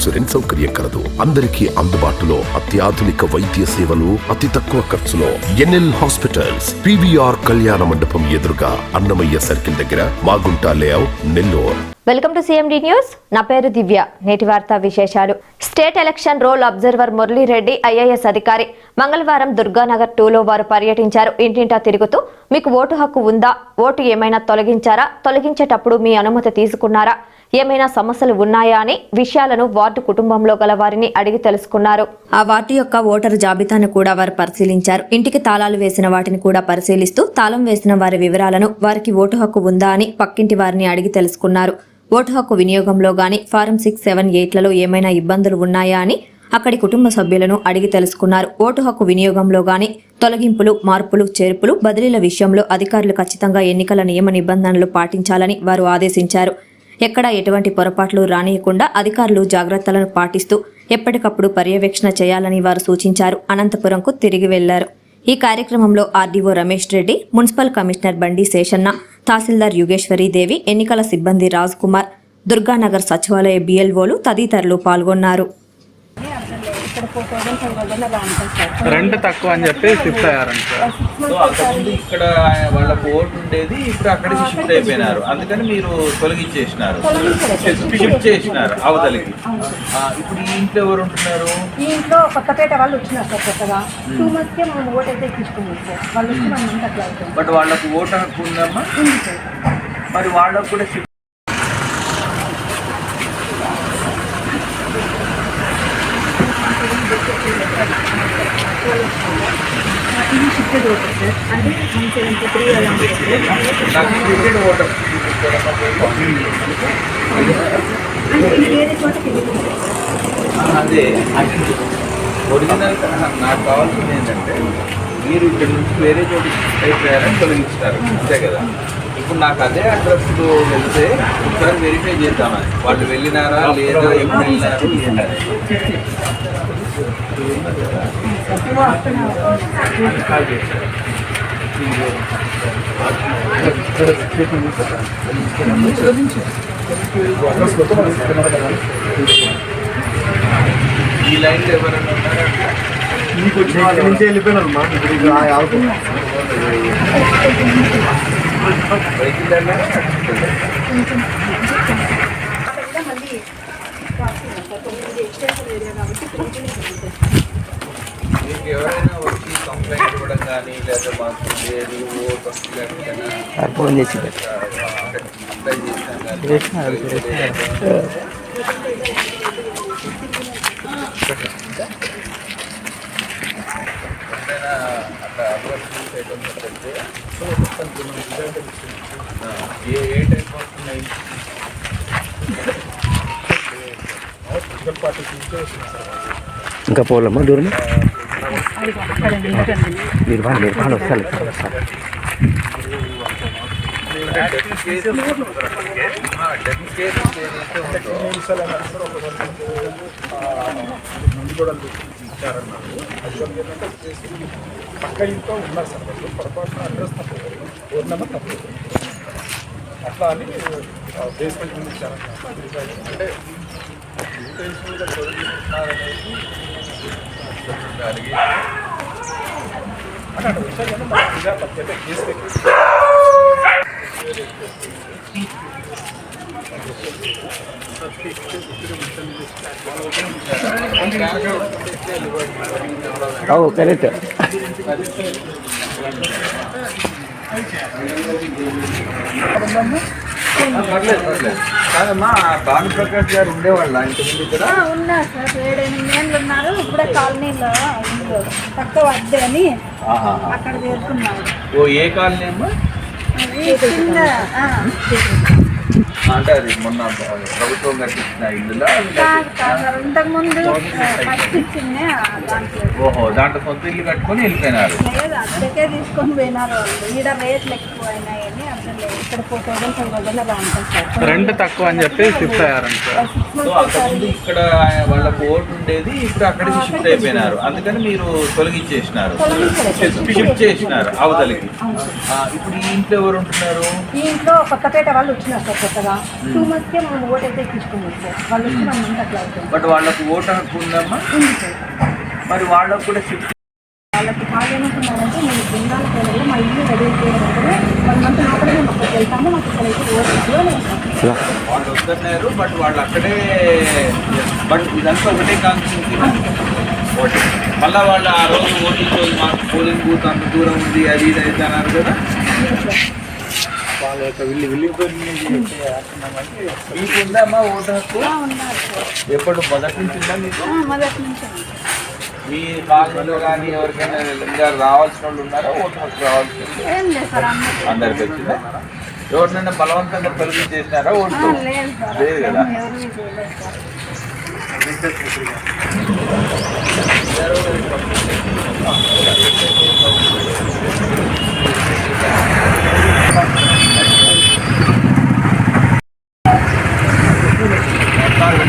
Insurance సౌకర్యం కలదు. అందరికీ అందుబాటులో అత్యాధునిక వైద్య సేవలు అతి తక్కువ ఖర్చులో. ఎన్ఎల్ హాస్పిటల్స్ పివిఆర్ కళ్యాణ మండపం ఎదురుగా అన్నమయ్య సర్కిల్ దగ్గర Magunta layout Nellore. Welcome to CMD news. నా పేరు దివ్య. నేటి వార్తా విశేషాలు. State election roll observer Murali Reddy IAS అధికారి. మంగళవారం దుర్గానగర్ టూలో వారు పర్యటించారు. ఇంటింటా తిరుగుతూ మీకు ఓటు హక్కు ఉందా? ఓటు ఏమైనా తొలగించారా? తొలగించేటప్పుడు మీ అనుమతి తీసుకున్నారా? ఏమైనా సమస్యలు ఉన్నాయా అని విషయాలను వార్డు కుటుంబంలో గల వారిని అడిగి తెలుసుకున్నారు. ఆ వార్డు యొక్క ఓటరు జాబితాను కూడా వారు పరిశీలించారు. ఇంటికి తాళాలు వేసిన వాటిని కూడా పరిశీలిస్తూ తాళం వేసిన వారి వివరాలను వారికి ఓటు హక్కు ఉందా అని పక్కింటి వారిని అడిగి తెలుసుకున్నారు. ఓటు హక్కు వినియోగంలో గాని ఫారం సిక్స్ సెవెన్ ఎయిట్లలో ఏమైనా ఇబ్బందులు ఉన్నాయా అని అక్కడి కుటుంబ సభ్యులను అడిగి తెలుసుకున్నారు. ఓటు హక్కు వినియోగంలో గాని తొలగింపులు మార్పులు చేర్పులు బదిలీల విషయంలో అధికారులు ఖచ్చితంగా ఎన్నికల నియమ నిబంధనలు పాటించాలని వారు ఆదేశించారు. ఎక్కడా ఎటువంటి పొరపాట్లు రానియకుండా అధికారులు జాగ్రత్తలను పాటిస్తూ ఎప్పటికప్పుడు పర్యవేక్షణ చేయాలని వారు సూచించారు. అనంతపురంకు తిరిగి వెళ్ళారు. ఈ కార్యక్రమంలో RDO Ramesh Reddy municipal commissioner Bandi Seshanna తహసీల్దార్ యుగేశ్వరి దేవి ఎన్నికల సిబ్బంది రాజ్ కుమార్ దుర్గానగర్ సచివాలయ బిఎల్ఓలు తదితరులు పాల్గొన్నారు. రెంట్ తక్కువ అని చెప్పి షిఫ్ట్ అయ్యారంట సార్. సో అంతకుముందు ఇక్కడ వాళ్ళకు ఓటు ఉండేది ఇప్పుడు అక్కడికి షిఫ్ట్ అయిపోయినారు. అందుకని మీరు తొలగించేసినారు. షిఫ్ట్ చేసినారు అవతలికి. ఆ, ఇప్పుడు ఈ ఇంట్లో ఎవరు ఉంటున్నారు? ఈ ఇంట్లో కొత్తపేట వాళ్ళు వచ్చినారు సార్ కొత్తగా. టూ మంత్స్కే మనం ఓట్ అయితే తీసుకున్నాం సార్. వాళ్ళు వచ్చి మనం అట్లా అవుతాం బట్ వాళ్ళకు ఓటు హక్కు ఉందమ్మా? మరి వాళ్ళకు కూడా షిఫ్టెడ్ ఓటర్ సార్ అంటే వన్ సెవెంటీ త్రీ అలా అదే ఒరిజినల్ నాకు కావాల్సింది ఏంటంటే మీరు ఇక్కడ నుంచి వేరే చోటికి షిఫ్ట్ అయిపోయారని తొలగించారు అంతే కదా? ఇప్పుడు నాకు అదే అడ్రస్లో వెళ్తే ఒకసారి వెరిఫై చేద్దామని వాళ్ళు వెళ్ళినారా లేదా ఎప్పుడు వెళ్ళినారు ఈ లైన్ ఎవరైనా ఉన్నారా నుంచి వెళ్ళిపోయినారు మా ఇప్పుడు ఆ ఆవుకు. మళ్ళీ మీకు ఎవరైనా వచ్చి కంప్లైంట్ ఇవ్వడం కానీ లేదా మాకు లేదు ఫోన్ చేసి అప్లై చేసినాం కానీ ఎప్పుడైనా అట్లా పెడితే ఏ ఏ టైప్ వస్తున్నాయి ఇంకా పోలమ్మా దూరం? మీరు వాళ్ళు మీరు వాళ్ళు వస్తారు వస్తారు పక్క ఇంట్లో ఉన్నారు సార్ వాళ్ళు పొరపాటున అడ్రస్ తప్పు ఫోన్ నెంబర్ తప్పు అట్లా అని బేస్మెంట్ నుంచి ఇచ్చారన్నమాట. అంటే ఇంటెన్షన్గా చదువుతున్నారనేది అడిగి అంటే అక్కడ వచ్చారు కాదమ్మా భానుప్రకాష్ గారు ఉండేవాళ్ళ ఇంతకుముందు ఆ, ఉన్నారు సార్. ఏడెనిమిది ఏళ్ళు ఉన్నారు. ఇప్పుడే కాలనీలో ఇల్లు తక్కువ అద్దె అని అక్కడ చేరుకున్నారు ఓ ఏ కాలనీ అమ్మా? కింద అంటే అది మొన్న ప్రభుత్వం కట్టించిన ఇల్లులా ఇంతకుముందు ఓహో దాంట్లో సొంత ఇల్లు కట్టుకొని వెళ్ళిపోయినారు అద్దెకే తీసుకొని పోయినారు వాళ్ళు ఈడ రేట్లు ఎక్కువ అయినాయని అసలు ఇక్కడ ఫోర్ థౌసండ్ ఫైవ్ థౌసండ్ తక్కువ అని చెప్పి షిఫ్ట్ అయ్యారంట ఇక్కడ వాళ్ళకు ఓటు ఉండేది ఇప్పుడు అక్కడికి షిఫ్ట్ అయిపోయినారు అందుకని మీరు తొలగించేసినారు షిఫ్ట్ చేసినారు అవతలికి ఇప్పుడు ఈ ఇంట్లో ఎవరు ఉంటున్నారు ఈ ఇంట్లో కొత్తపేట వాళ్ళు వచ్చినారు సార్ కొత్తగా టూ మంత్స్కే మనం ఓట్ అయితే తీసుకున్నాం సార్. వాళ్ళు వచ్చి మన ముందు అట్లా అవుతుంది బట్ వాళ్ళకు ఓటు హక్కు ఉందమ్మా ఉంది సార్. మరి వాళ్ళకు కూడా షిఫ్ట్ వాళ్ళకి మేము బృందాల పేరు మా ఇల్లు రెడీ చేయాలంటే వన్ మంత్ లోపల మేము అక్కడికి వెళ్తాము. మాకు ఓట్ అంటున్నారు. వాళ్ళు వస్తున్నారు బట్ వాళ్ళు అక్కడే బట్ ఇదంతా ఒకటే కాన్స్టిట్యూన్సీ ఓకే. మళ్ళీ వాళ్ళు ఆ రోజు ఓటింగ్ రోజు మాకు పోలింగ్ బూత్ అంత దూరం ఉంది అది ఇది అయితే అన్నారు కదా. వాళ్ళ యొక్క విల్లి విల్లింగ్ మీకు ఉందమ్మా ఓటు హక్కు ఎప్పుడు మొదటి నుంచి ఉందా మీకు మొదటి నుంచి. మీ కాలనీలో కానీ ఎవరికైనా ఇంకా రావాల్సిన వాళ్ళు ఉన్నారా? ఓటు హక్కు రావాల్సిన అందరికీ వచ్చిందా ఎవరినైనా బలవంతంగా తొలగి చేసినారా? ఓటు లేదు కదా? ఎవరు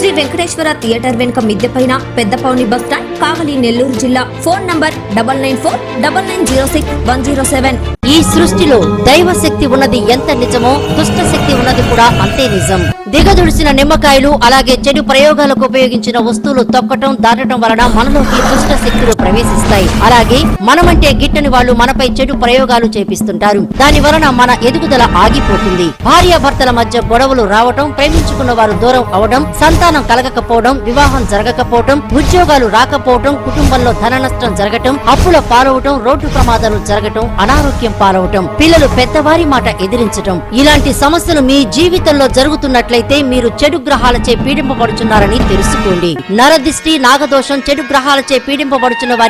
శ్రీ వెంకటేశ్వర థియేటర్ వెనుక మిద్దెపైన పెద్దపౌని స్టాండ్ కావలి నెల్లూరు జిల్లా. Phone number double nine four double nine zero six one zero seven. ఈ సృష్టిలో దైవ శక్తి ఉన్నది ఎంత నిజమో దుష్ట శక్తి ఉన్నది కూడా అంతే నిజం. దిగదుడిసిన నిమ్మకాయలు అలాగే చెడు ప్రయోగాలకు ఉపయోగించిన వస్తువులు తొక్కటం దాటడం వలన మనలోకి దుష్ట శక్తులు ప్రవేశిస్తాయి. అలాగే మనమంటే గిట్టని వాళ్ళు మనపై చెడు ప్రయోగాలు చేపిస్తుంటారు. దాని వలన మన ఎదుగుదల ఆగిపోతుంది. భార్యాభర్తల మధ్య గొడవలు రావటం ప్రేమించుకున్న వారు దూరం అవడం సంతానం కలగకపోవడం వివాహం జరగకపోవడం ఉద్యోగాలు రాకపోవడం కుటుంబంలో ధన నష్టం జరగటం అప్పుల పాలవటం రోడ్డు ప్రమాదాలు జరగటం అనారోగ్యం పాలవటం పిల్లలు పెద్దవారి మాట ఎదిరించటం. ఇలాంటి సమస్యలు మీ జీవితంలో జరుగుతున్నట్లయితే మీరు చెడు గ్రహాలచే పీడింపబడుచున్నారని తెలుసుకోండి. నరదిష్టి నాగదోషం చెడు గ్రహాలచే పీడింపబడుచున్న వారి